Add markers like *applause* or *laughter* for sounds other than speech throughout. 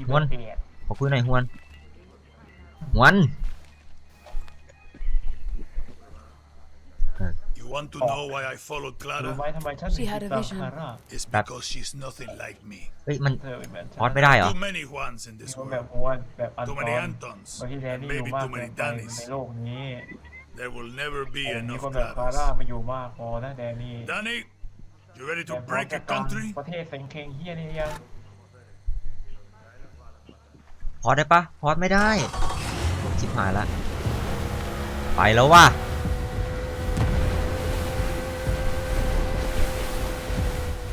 ที่ ม้วน เปลี่ยน ขอพื้นหน่อยฮวนฮวน You want to know why I followed รู้ Clara? ไหมทำไมฉันถึง She had a ตาม vision. คาร่า It's That- because she's nothing like me. เฮ้ยมัน เธอเป็นเหมือนฉั พอดไม่ได้เหรอ Too many Juans in มี this คนแบบ world. ม้วนแบบอัน Too ตอ many น Antons. บางทีแดน And นี่อยู่ maybe มาก too เกิ many นไปใน Dannies. โลกนี้ There will never be แต่มี enough คนแบบคาร่า Claras. มาอยู่มากพอนะแดนนี่ Danny, you ready แต่ to พร้อม break จะ a การ country? ประเทศเซ็งเคงเฮียนี่ยัง พอดได้ปะพอดไม่ได้ชิบหายละ ไปแล้วว่ะ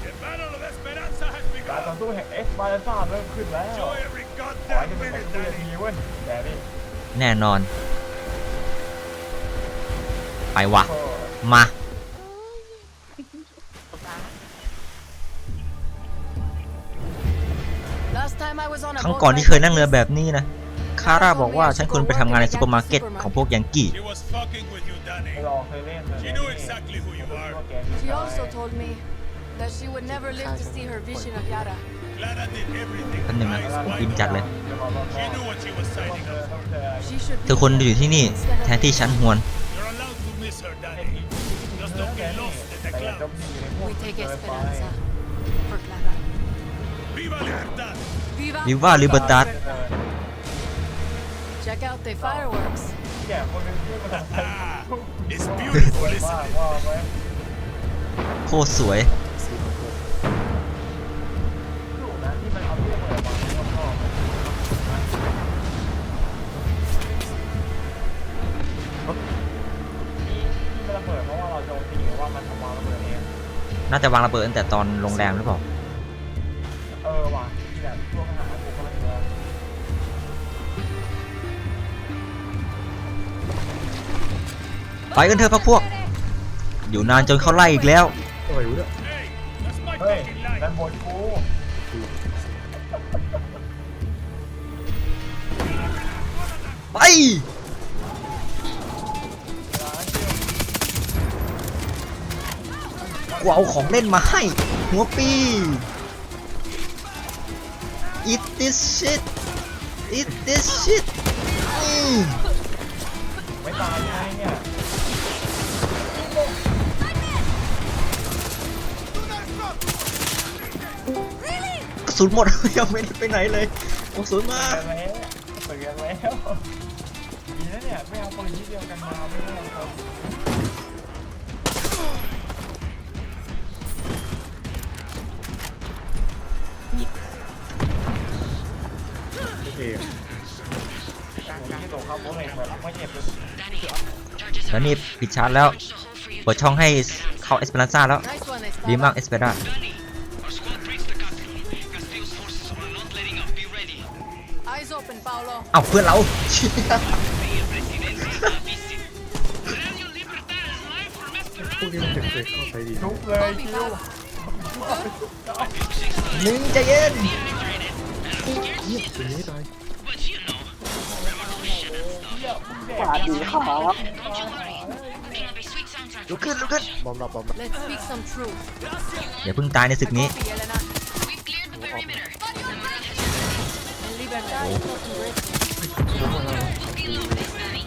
The Battle of Esperanza has การต่อ begun. สู้แห่งเอสปาร์ซ่าเริ่มขึ้นแล้ว Enjoy every ขอให้ goddamn เป็น minute, เพื่อน Danny. ทีเว้ยแดนนี่แน่นอน ไปวะก็มา ครั้ง boat ก่อนที่ ride เคย like นั่งเรือ this, แบบนี้นะ คาร่าบอกว่าฉันควรไปทำงานในซูเปอร์มาร์เก็ตของพวกยังกี้ She was fucking with you, ไม่ Danny. ลองเคยเล่นนะ She knew exactly who you are. She also told me that she would never live to see her vision of Yara. Clara did everything. แป๊บนึงนะ eyes อิน wide จัดเลย open. She knew what she was signing up for. She should เธอควรอยู่ที่นี่แทนที่ฉันฮวน You're allowed to miss her, Danny. Just don't get lost in the clouds. We take Esperanza for Clara. Viva Libertad! Viva, Viva Libertad Check out the fireworks. แก่คนเป็นเพื่อนกัน Ah, it's beautiful, มาก isn't it? ว่าไหมโคตรสวย ลูกนะที่มันเอาเรื่องอะไรมาที่ชอบที่ที่มันระเบิดเพราะว่าเราโจมตีหรือว่ามันทำวางระเบิดเองน่าจะวางระเบิดตั้งแต่ตอนโรงแรมหรือเปล่า ไปกันเถอะพักพวก อยู่นานจนเขาไล่อีกแล้ว Hey, that's my เฮ้ยด้านบนกูไป กูเอาของเล่นมาให้ หัวปี eat this shit eat this shit อืม ไม่ตายไงเนี่ย กระสุนหมด ยังไม่ได้ไปไหนเลยกระสุนมาเตือนแล้วเตือนแล้วดีนะเนี่ยไม่เอาปืนที่เดียวกันมาไม่ได้เอาที่ตกเข้าโบเลยแบบไม่เจ็บเลยแล้วนี่ปิดชาร์จแล้วเปิดช่องให้เข้าเอสเปรันซ่าแล้ว Nice one, ดีมาก Espada. เอสเปร่า Our squad breaks the capital. Castillo's forces are not letting up. Be ready. Eyes open, Paolo. เอ้าเพื่อนเรา El presidente está visit. Radio Libertad is live from Esperanza. ทุบเลย Call me คิว back. หนึ่งใจเย็น But you know, revolution and stuff. สวัสดีครับ ลุกขึ้นลุกขึ้น Let's speak some truth. อย่าเพิ่งตายในศึกนี้ Copy, Elena. We've cleared the perimeter. And Libertad is fucking grateful. We'll be low this, Danny.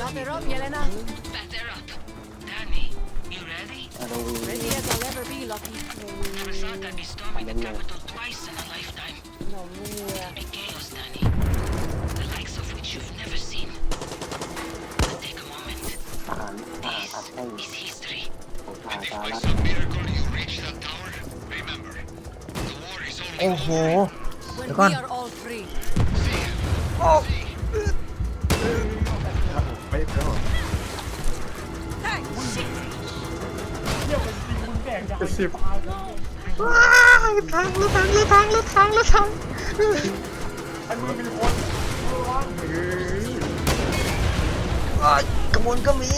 Wrap it up, Yelena. Batter up. Danny, you ready? Ready as I'll ever be, Lucky. Never thought I'd be storming the capital twice in a lifetime. It'll be chaos, Danny. รัฐ some miracle you reach that tower, remember, the war is only โอ้โห When Come we on. are all free. เที่ยวเป็นจริงมึงแดกยาตายเลยว้าวรถถังรถถังรถถังรถถังรถถังไอ้มือเป็นคนระวังว้ายกระมวลก็มี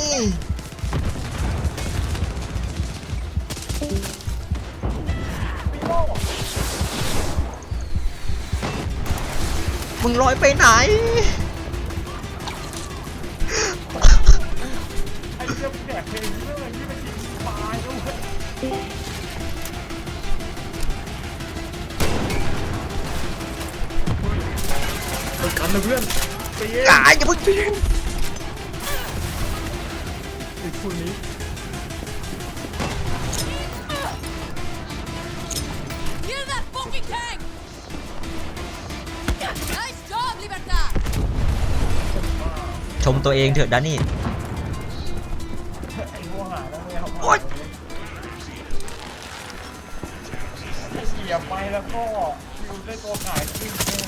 มึงลอยไปไหน ไอ้เที่ยวมึงแดกเพลงนี้เลยที่มันจริงตายด้วยกันนะเพื่อนตีกายอย่าเพิ่งไอ้คู่นี้ ชมตัวเองเถอะดานี่ไอ้พวกหาแล้วไม่เอาโอ๊ยไอ้เสียบไปแล้วก็คิวได้ตัวขายขึ้นแน่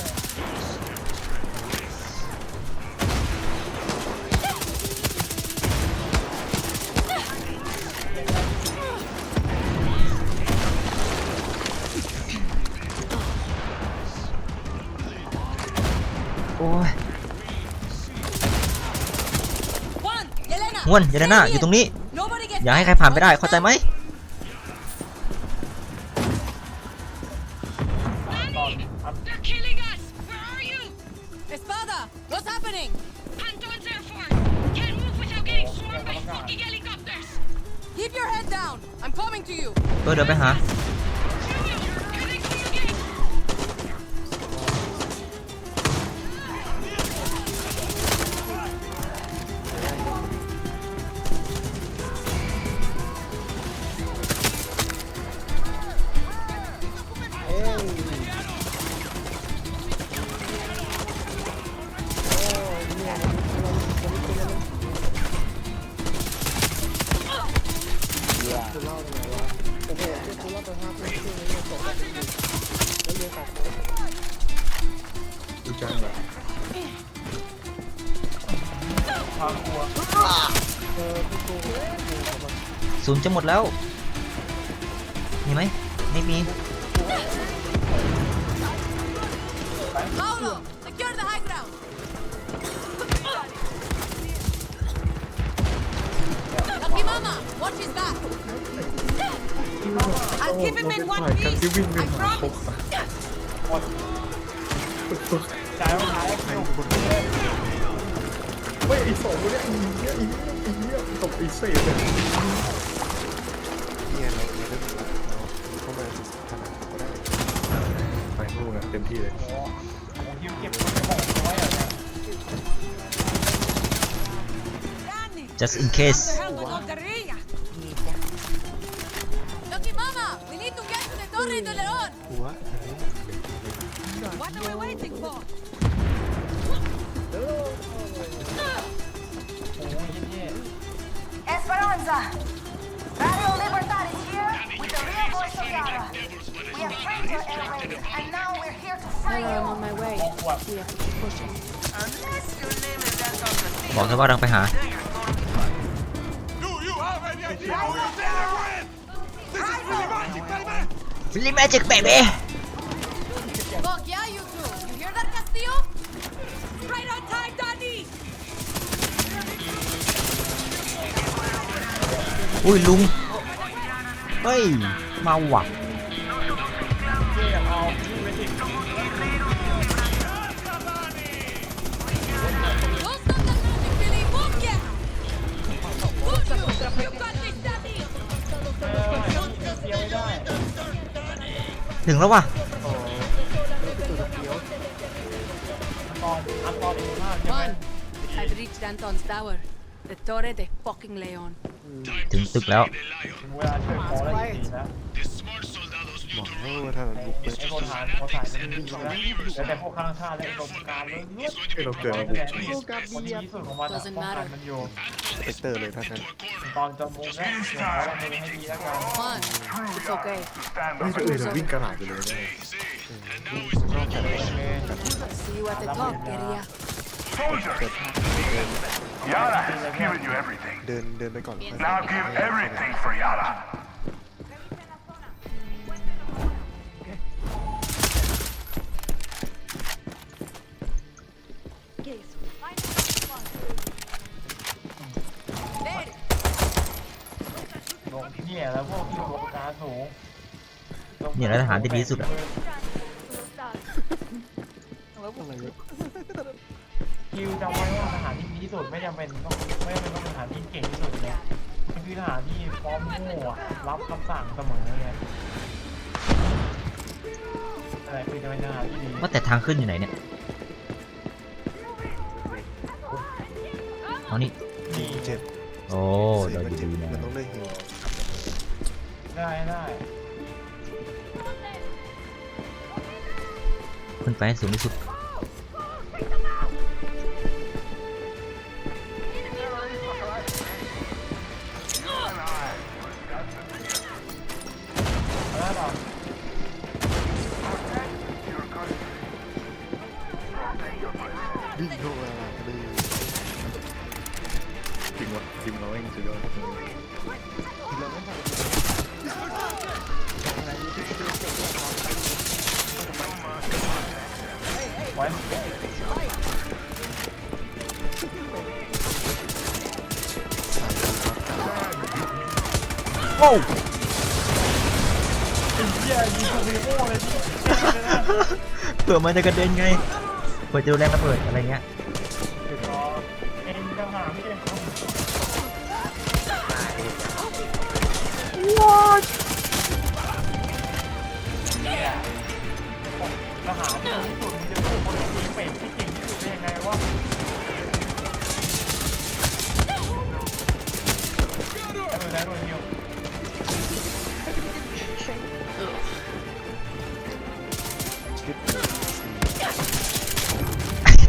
โอ้ย Yelena! งวนเยเลน่าอยู่ตรงนี้ อย่าให้ใครผ่านไปได้เข้าใจไหม ศูนย์จะหมดแล้ว มีไหมไม่มี Paulo! Secure the high ground! Lucky Mama! Watch his back! I'll keep him in one piece! I promise! จ่ายมาขายคิวเฮ้ยไอ้สองคนเนี้ยอีเหี้ยอีเหี้ยอีเหี้ยตบไอ้เศษเลยเนี่ ยเราเนี่ยได้หมดแล้วเข้ามาขนาดก็ได้ ไปนู่นนะเต็มที่เลย โอ้โหคิวเก็บคนจะบอกไว้เหรอเนี่ย just in case Lucky Mama! We need to get to the Torre de Leon! หัว What are we waiting for? โอ้ยเย่ Esperanza! Radio Libertad is here with the real voice of Yara. We have freed your airways, and now we're here to free you. on my way. ขวบ We have to keep pushing. Unless your name is Anton บอกแค่ว่าดังไปหา Do you have any idea who you're dealing with? This is really magic, baby! ลิมแมจิกเบบี้ อุ้ยลุง เฮ้ย มาว่ะเย่เอาคิวไปติด Don't stop that magic, Billy! Fuck yeah! Good you! You got this, Danny! เออเดียวไม่ได้ถึงแล้วว่ะตอนอันตอนเองมากใช่ไหม I've reached Anton's tower. The Torre de fucking Leon. Time ถึงตึกแล้ว the lion. ถึงเวลาช่วยขอแล้วจริงๆนะ The smart soldados บอก need to แล้ว run. ว่าถ้าเราบุกไปไอ้คนหารคนหารมันมีอยู่แล้วแต่แต่พวกข้างชาติและประสบการณ์ล้วน He's going to be เราเกิด brought มาบุก to his คนที่ best. ที่สุดของมันอะป้องกันมันอยู่สเปกเตอร์เลยถ้างั้น To a corner. ตอนจะมุงนะเดี๋ยวขอเรามือให้ดีแล้วกัน Juan, it's okay. ไม่ใช่เออเราวิ่งกระหล่ำไปเลยนะ And now it's time to mission. See you at the top, area. เกิดภาพเดิน Yara has given you everything. เดินเดินไปก่อนค่อย Now give everything for Yara. There! ลงเนี่ยแล้วพวกที่ลงการสูง เนี่ยแล้วทหารที่ดีที่สุดอะ *laughs* คิวจำไว้ว่าทหารที่ดีที่สุดไม่จำเป็นต้องไม่จำเป็นต้องทหารที่เก่งที่สุดเนี่ยมันคือทหารที่พร้อมโง่อรับคำสั่งเสมอเลยอะไรคือจะเป็นทหารที่ดีว่าแต่ทางขึ้นอยู่ไหนเนี่ยเอานี่ดีเจ็บโอ้เราอยู่ดีนะมันต้องได้ฮิวได้ได้ขึ้นไปใสูงที่สุด โอ้ไอ้เหี้ยยิงทูบิโม่เลยที่เผื่อมันจะกระเด็นไงเผื่อจะโดนแรงระเบิดอะไรเงี้ยรอเอ็นจะหาไม่ได้เนี่ยทหารที่ดีที่สุดมันจะสู้คนที่เป็นที่เก่งที่สุดได้ยังไงวะได้เลยได้โดนยิว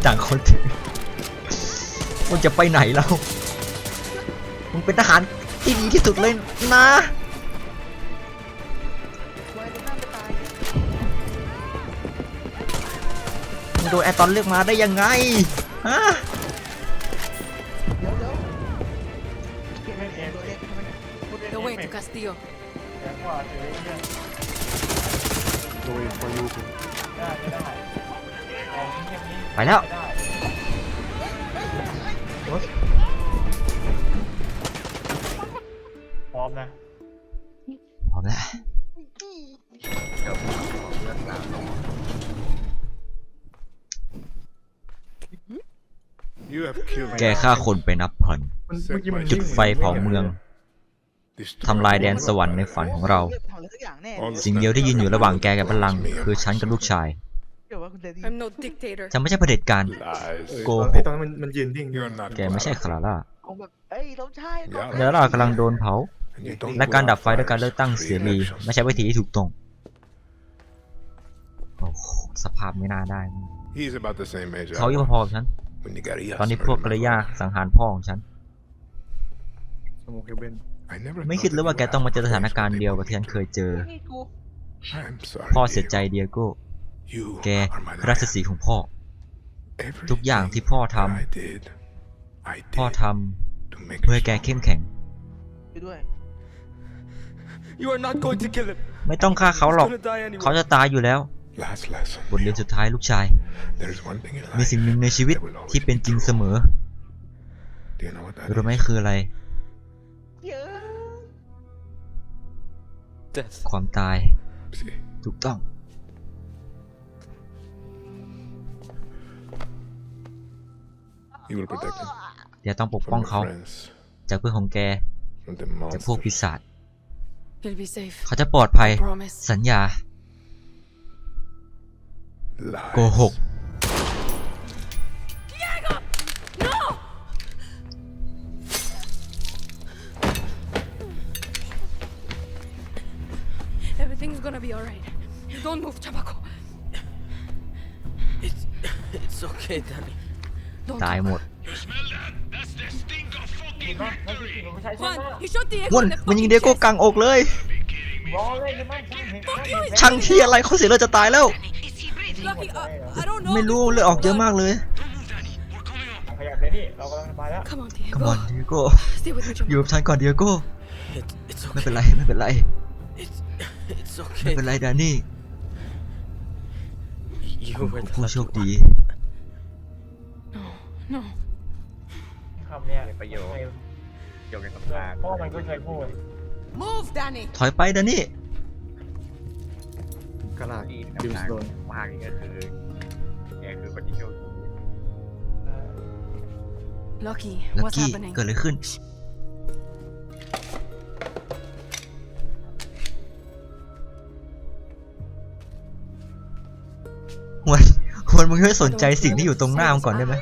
ต่างคนถึงมึงจะไปไหนแล้วมึงเป็นทหารที่ดีที่สุดเลยนะมึงโดนแอตตอนเลือกมาได้ยังไง ฮะไม่เอ็น The way to Castillo. แย่กว่าเจอไอ้เหี้ยโดยพอยูเป็นได้ไม่ได้เอาเงียบนี้ไปแล้วได้พร้อมนะพร้อมแล้ว You have killed แกฆ่าคนไปนับพัน มันเมื่อกี้มันจุดไฟเผาเมือง destroyed ทำลายแดนสวรรค์ในฝันของเรา all the สิ่งเดียวที่ยืนอยู่ระหว่างแกกับบัลลังก์คือฉันกับลูกชาย I'm no dictator. ฉันไม่ใช่เผด็จการ lies. โกไอหกตอนนั้นมันมันยืนดิ่ง You're not แกไม่ใช่คลาร่า Yeah, เดล่ากำลังโดนเผา and you don't และการ go ดับไฟ out ด้วยการเลือกตั้ง free เสรี elections. ไม่ใช่วิธีที่ถูกต้องโอ้โหสภาพไม่น่าได้ He's about the same age. เขาอายุ I พอ was ๆกับฉัน when you got ตอนนี้พวกกระยาสังหารพ่อของฉันสโมกเฮเบน I never ไม่ thought คิดเลย that ว่า you แก would ต้องมา have เจอสถาน feelings การณ์ for เดียว people กับที่ฉันเคยเจอ I'm sorry. พ่อเสียใจ Diego. เดียโก้ You แก are my คือราช life. สีห์ของพ่อ Everything ทุกอย่างที่พ่อท that I did, I ำพ่อ did ท to make ำเพื่อ you ให้แก strong. เข้มแข็ง You are not going to kill him ไม่ต้องฆ่าเขาหรอก gonna die anyway เขาจะตายอยู่แล้ว Last lesson. บทเรียนสุดท้ายลูกชาย There's one thing in มี life สิ่งหนึ่งในชีวิต that will always ที่เป็นจริงเสมอ Do you know what that รู้ไหม is? คืออะไร Death ความตาย See, ถูกต้อง you will protect him แกต้องปกป้อง from เขา your friends, จากเพื่อนของแก from the จากพวกปี monsters. ศาจ He'll be safe. เขาจะปลอดภัย Promise. สัญญา Lies. โกหก Don't move, Chabaco. It's It's okay Danny Don't ตาย talk. หมด You smell that? That's the stink of fucking นั่นนั่นคือสิ่งที่ไม่ใช่ใช่ไหม Juan, he shot Diego มุ่น in the มันยิง fucking เดียโก้ chest. กลางอกเลยรอเลยจะไม่ช่างเห็น Fuck you, ช่างที่อะไรเขาเสียเลือดจะตายแล้ว Is he breathing? Lucky, uh, I don't know. ไม่รู้เลือดออกเยอะมากเลย Don't move, Danny. We're coming up. ขยับเลยนี่เรากำลังจะไปแล้ว Come on, กมอน Diego. เดียโก้ Stay with me, อยู่ Chabaco. กับฉันก่อนเดียโก้ It, It's ไม่ okay เป็นไรไม่เป็นไร It's It's ไม่ okay เป็นไรแดนนี่ You คุณ were คือ the ผู้โชค lucky ดี one No. คำเนี้ยประโยชน์เกี่ยวกับพ่อมันก็เคยพูด Move, Danny. ถอยไปแดนนี่กระลาดดิวสโดนมากก็คือแกคือคนที่โชคดี Lucky, ลัก what's กี้ happening? เกิดอะไรขึ้น หวนหวนมึงช่วยสนใจสิ่งที่อยู่ตรงหน้ามึงก่อนได้ไหม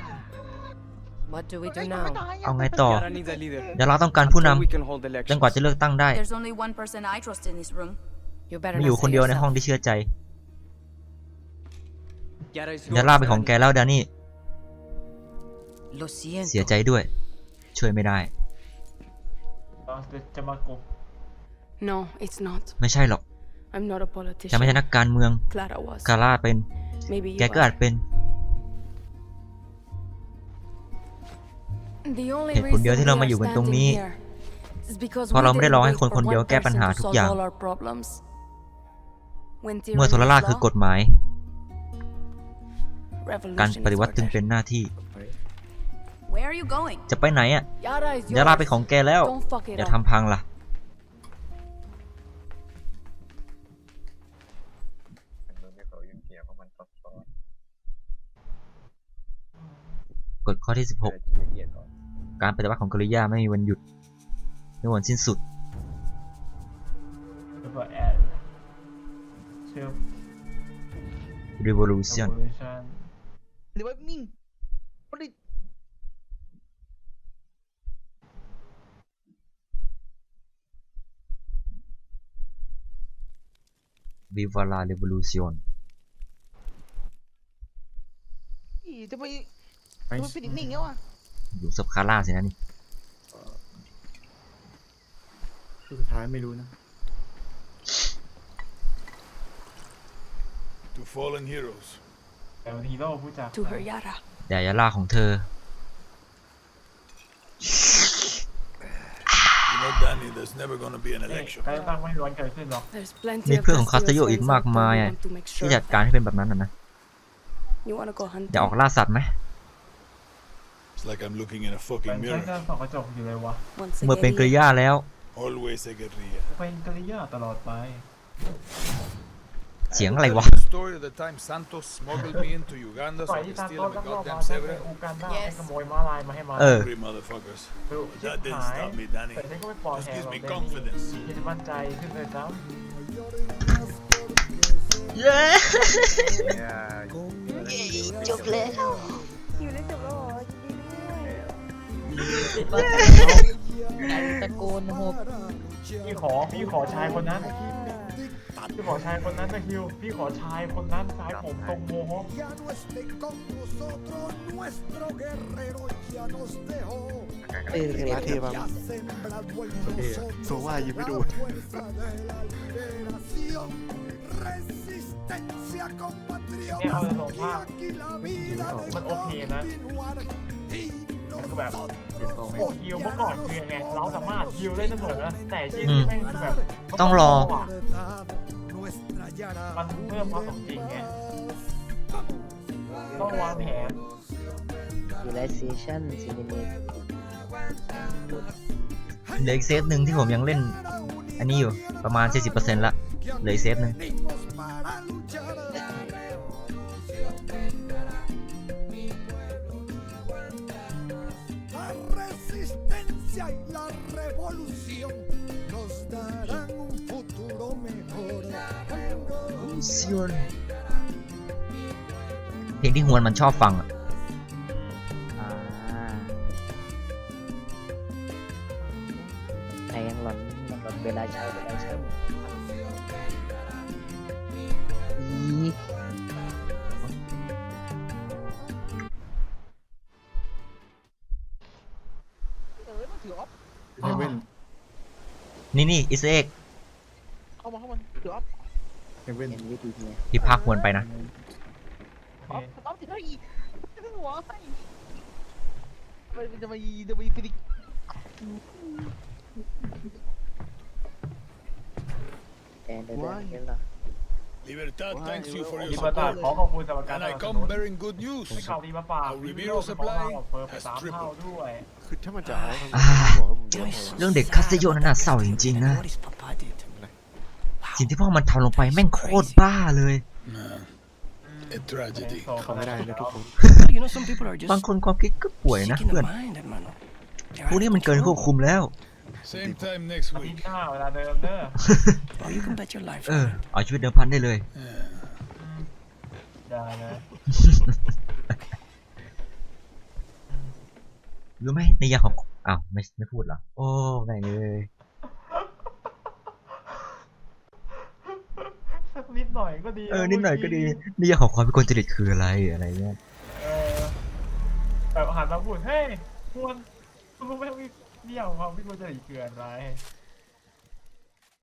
My What do we do now? เอาไงต่อ Yara needs a leader. ยาลาต้องการผู้น Until we can hold ำจน elections. กว่าจะเลือกตั้งได้ There's only one person I trust in this room. You better มี not อยู่ say คนเดียวใน yourself. ห้องที่เชื่อใจ Yara is ยา yours, ลาเป็นของ Danny. แกแล้วดานี่ Lo siento. เสียใจด้วย ช่วยไม่ได้เราจะมากุก No, it's not. ไม่ใช่หรอก I'm not a ฉันไม่ใช่ politician. นักการเมือง Clara was. กาล่าเป็น Maybe แก you ก็อา are. จเป็น The only เหตุผลเดียว reason ที่เรา we มา are อยู่กันตรงนี้ standing here is because เพราะ we เราไม่ได้ didn't รอให้ wait คน for คนเดียว one แก้ปัญหา person to ทุก solve อย่าง all our problems. When เมื่อ tyranny โทร is ล่า law, คือกฎหมายการ revolution ป is ฏิวัติจึง order. เป็นหน้าที่ Where are you going? จะไปไหนอะ Yara is ยาลา yours. เป็นของแกแล้ว Don't fuck it อย่า up. ทำพังล่ะ เขายุ่งเกี่ยวเพราะมันซับซ้อนกฎข้อที่อะไรที่ละเอียดอ่อน16การปฏิวัติของกริยาไม่มีวันหยุดไม่มีวันสิ้นสุด แล้วก็แอดเชื่อม revolution revolution หรือว่ามิ่ง viva la revolution อี จะไปจะไปเป็นนิ่งๆแล้วอะอยู่ซับคาร่าสินะนี่คือสุดท้ายไม่รู้นะ To fallen heroes. แต่เป็นฮีโร่ผู้จัก To her Yara. แต่ยาลาของเธอ You know, Danny, there's never gonna be an เอ๊ะ election. การเลือกตั้งไม่มีวันเกิดขึ้นหรอก There's plenty มี of เพื่อนของคาส Castillo โยอีก friends มาก out there มาย who อะ want to make ที่ sure จัดการให้เป็นแบบนั้นนะนะ You wanna go อย่าออก hunting? ล่าสัตว์ไหม It's like I'm looking in a แต่ fucking ใช้ mirror. เครื่องส่องกระจกอยู่เลยวะ Once เมื่อเป็น again, กริยาแล้ว Always a guerrilla. เป็นกริยาตลอดไป เสียงอะไรวะ The story of the time Santos smuggled me into Uganda ปล่อย so I ที่ could ตา steal โต๊ะ him a ลักลอบมา goddamn ใช้ไป zebra. อูกันด้า Yes ให้ขโมยม้าลายมาให้มาเออ Hungry motherfuckers. ดูชิบ That didn't หาย stop me, Danny. แต่ฉันก็ไม่ปล่อย Just แห gives หรอก me เดน confidence. นี่จะมั่นใจขึ้นเลยจ้ำเย้จบแล้วตะโกนโหบพี่ขอพี่ขอชายคนนั้น พี่ขอชายคนนั้นนะคิว พี่ขอชายคนนั้นสายผมตรงโมฮอคเออเออเท่ป่ะเท่โซว่ายิ้มไม่ดูเนี่ยเอาลงภาพมัน โอเคนะมันก็แบบโอ้ฮิวเมื่อก่อนคือยังไงเราสามารถฮิวได้เสมอนะแต่ที่นี่แม่งคือแบบต้องรอมันเพิ่มความสมจริงไงต้องวางแผน realization simulate เหลืออีกเซฟหนึ่งที่ผมยังเล่น อันนี้อยู่ประมาณ 40%ละเหลืออีกเซฟหนึ่ง เพลงที่ฮวนมันชอบฟังอะอ่าแทงหลอนหลอนเวลาเช้าเวลาเช้าอีเฮเว่นนี่นี่อิสเอ็กเข้ามาเข้ามาถือออฟ เฮเว่นเห็นวิธีเนี่ยที่พักฮวนไปนะออฟออฟถืออีกหัวให้มันจะมาจะมาฟิลิกแอนเดอร์เดนล่ะ Libertad thanks you for ยิ your บตา support. ขอขอบคุณสำหรับการ And ส I นับส come นุน bearing good news. ไม่ข่าวดีมาฝาก Our รี reveal วิวของ supply เราเพิ่มไป has สามเท่า tripled. ด้วย คือถ้ามันจะเอาทำไมอ่าบอกว่าผมจะเอาเรื่องเด็กคาสติโยนั่นน่ะเศร้าจริงๆนะ What is Papa did? สิ่งที่พ่อมันทำลงไปแม่งโคตรบ้าเลย A tragedy. เขาไม่ได้เลยทุกคน You know, some people are just บางคนความคิดก็ป่วยนะ sick in เพื่อน the mind, hermano. They're พวกนี้มันเกินควบคุมแล้ว Same time next อาทิต week. ย์หน้าเวลาเดิมเด้อ Oh, you can bet your life เอ on อ it. เอาชีวิตเดิมพันได้เลย ได้เลยรู้ไหมในยามของอ้าวไม่ไม่พูดเหรอ โอ้แม่งเลย สัก นิดหน่อยก็ดีเออนิดหน่อยก็ดีนิยามของความเป็นคนจริตคืออะไรอะไรเงี้ยเออแบบหันมาพูดเฮ้ยควรคุณรู้ไหมว่านิยามของความเป็นคนจะดีเกินอะไร